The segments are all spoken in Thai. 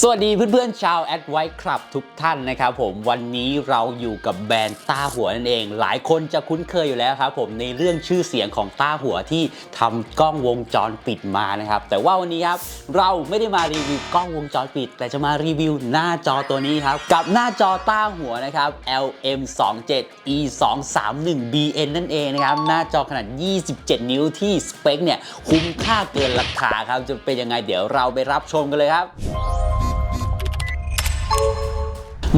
สวัสดีเพื่อนๆชาวแอดไวท์ครับทุกท่านนะครับผมวันนี้เราอยู่กับแบรนด์ต้าหัวนั่นเอง หลายคนจะคุ้นเคยอยู่แล้วครับผมในเรื่องชื่อเสียงของต้าหัวที่ทำกล้องวงจรปิดมานะครับแต่ว่าวันนี้ครับเราไม่ได้มารีวิวกล้องวงจรปิด แต่จะมารีวิวหน้าจอตัวนี้ครับกับหน้าจอต้าหัวนะครับ LM27 E231BN นั่นเองนะครับหน้าจอขนาด 27 นิ้วที่สเปคเนี่ยคุ้มค่าเกินราคาครับจะเป็นยังไงเดี๋ยวเราไปรับชมกันเลยครับ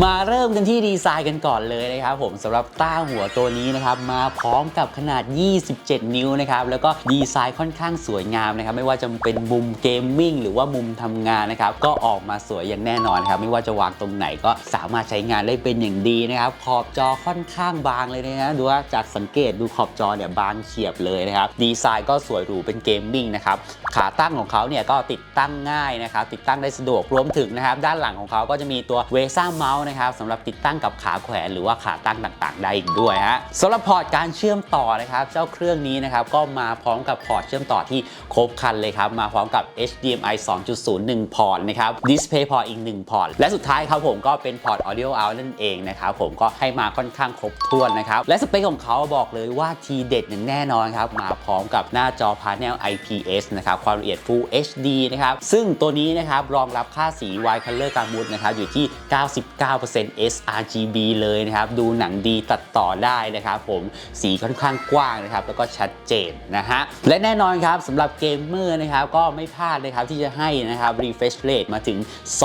มาเริ่มกันที่ดีไซน์กันก่อนเลยนะครับผมสำหรับต้าหัวตัวนี้นะครับมาพร้อมกับขนาด 27 นิ้วนะครับแล้วก็ดีไซน์ค่อนข้างสวยงามนะครับไม่ว่าจะเป็นมุมเกมมิ่งหรือว่ามุมทำงานนะครับก็ออกมาสวยอย่างแน่นอนครับไม่ว่าจะวางตรงไหนก็สามารถใช้งานได้เป็นอย่างดีนะครับขอบจอค่อนข้างบางเลยนะดูว่าจากสังเกตดูขอบจอเนี่ยบางเฉียบเลยนะครับดีไซน์ก็สวยหรูเป็นเกมมิ่งนะครับขาตั้งของเขาเนี่ยก็ติดตั้งง่ายนะครับติดตั้งได้สะดวกรวมถึงนะครับด้านหลังของเขาก็จะมีตัวเวซ่าเมาส์นะครับสำหรับติดตั้งกับขาแขวนหรือว่าขาตั้งต่างๆ ได้อีกด้วยฮะสำหรับพอร์ตการเชื่อมต่อนะครับเจ้าเครื่องนี้นะครับก็มาพร้อมกับพอร์ตเชื่อมต่อที่ครบครันเลยครับมาพร้อมกับ HDMI 2.0 1 พอร์ตนะครับ Display พอร์ตอีก 1 พอร์ตและสุดท้ายครับผมก็เป็นพอร์ต Audio Out นั่นเองนะครับผมก็ให้มาค่อนข้างครบถ้วนนะครับและสเปคของเขาบอกเลยว่าทีเด็ดอย่างแน่นอนครับมาพร้อมกับหน้าจอพาเนล IPS นะครับความละเอียด Full HD นะครับซึ่งตัวนี้นะครับรองรับค่าสี Wide Color Gamut นะครับอยู่ที่ 99 9% sRGB เลยนะครับ ดูหนังดีตัดต่อได้นะครับผม สีค่อนข้างกว้างนะครับ แล้วก็ชัดเจนนะฮะ และแน่นอนครับสำหรับเกมเมอร์นะครับก็ไม่พลาดเลยครับที่จะให้นะครับ refresh rate มาถึง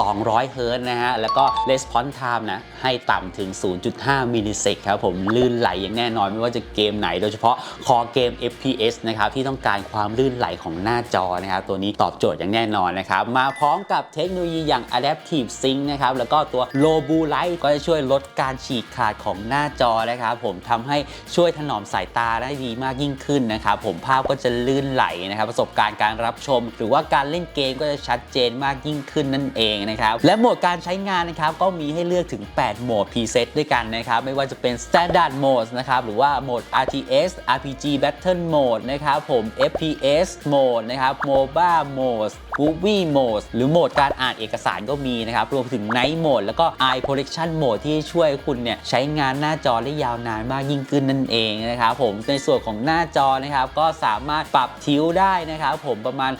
200เฮิร์ตนะฮะ แล้วก็ response time นะ ให้ต่ำถึง 0.5 มิลลิเซกครับผม ลื่นไหลอย่างแน่นอนไม่ว่าจะเกมไหน โดยเฉพาะคอเกม FPS นะครับที่ต้องการความลื่นไหลของหน้าจอนะครับ ตัวนี้ตอบโจทย์อย่างแน่นอนนะครับ มาพร้อมกับเทคโนโลยีอย่าง Adaptive Sync นะครับแล้วก็ตัว Low Blue Light ก็จะช่วยลดการฉีกขาดของหน้าจอนะครับผมทำให้ช่วยถนอมสายตาได้ดีมากยิ่งขึ้นนะครับผมภาพก็จะลื่นไหลนะครับประสบการณ์การรับชม หรือว่าการเล่นเกมก็จะชัดเจนมากยิ่งขึ้นนั่นเองนะครับและโหมดการใช้งานนะครับก็มีให้เลือกถึง 8 โหมด preset ด้วยกันนะครับไม่ว่าจะเป็น standard mode นะครับหรือว่าโหมด RTS RPG Battle Mode นะครับผม FPS Mode นะครับ MOBA Mode Movie Mode หรือโหมดการอ่านเอกสารก็มีนะครับรวมถึง Night Mode แล้วก็ Eye Protection Mode ที่ช่วยคุณเนี่ยใช้งานหน้าจอได้ยาวนานมากยิ่งขึ้นนั่นเองนะครับผมในส่วนของหน้าจอนะครับก็สามารถปรับทิวได้นะครับผมประมาณ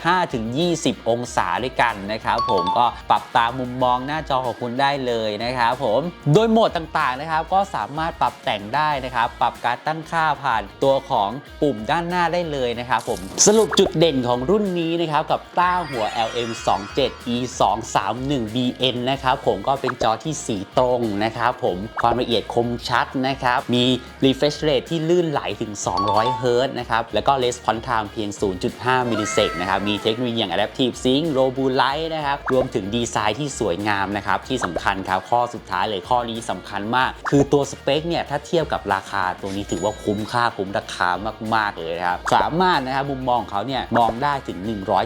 5-20 องศาด้วยกันนะครับผมก็ปรับตามมุมมองหน้าจอของคุณได้เลยนะครับผมโดยโหมดต่างๆนะครับก็สามารถปรับแต่งได้นะครับปรับการตั้งค่าผ่านตัวของปุ่มด้านหน้าได้เลยนะครับผมสรุปจุดเด่นของรุ่นนี้นะครับกับต้าหัว LM27 E231BN นะครับผมก็เป็นจอที่สีตรงนะครับผมความละเอียดคมชัดนะครับมี refresh rate ที่ลื่นไหลถึง 200 เฮิรต์นะครับแล้วก็ response time เพียง 0.5 มิลลิเซกนะครับมีเทคโนโลยีอย่าง adaptive sync r o b u light นะครับรวมถึงดีไซน์ที่สวยงามนะครับที่สำคัญครับข้อสุดท้ายเลยข้อนี้สำคัญมาก คือตัวสเปคเนี่ยถ้าเทียบกับราคาตัวนี้ถือว่าคุ้มค่าคุ้มราคามาก ๆ เลยนะครับสามารถนะครับมุมมองของเขาเนี่ยมองได้ถึง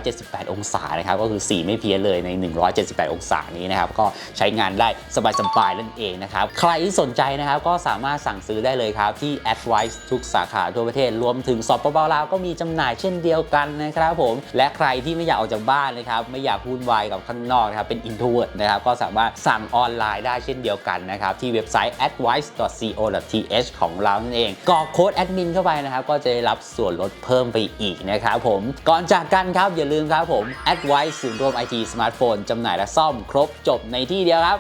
178 องศานะครับก็คือสีไม่เพี้ยนเลยใน 178 องศานี้นะครับก็ใช้งานได้สบายๆนั่นเองนะครับ ใครที่สนใจนะครับก็สามารถสั่งซื้อได้เลยครับ ที่ Advice ทุกสาขาทั่วประเทศ รวมถึงสปปลาวก็มีจำหน่ายเช่นเดียวกันนะครับผม และใครที่ไม่อยากออกจากบ้านนะครับ ไม่อยากพูดวายกับข้างนอกนะครับ เป็น introvert นะครับ ก็สามารถสั่งออนไลน์ได้เช่นเดียวกันนะครับ ที่เว็บไซต์ advice.co.th ของเรานั่นเองกรอกโค้ดแอดมินเข้าไปนะครับ ก็จะได้รับส่วนลดเพิ่มไปอีกนะครับผม ก่อนจากกันครับอย่าลืมครับผม Advice ศูนย์รวมไอทีสมาร์ทโฟนจำหน่ายและซ่อมครบจบในที่เดียวครับ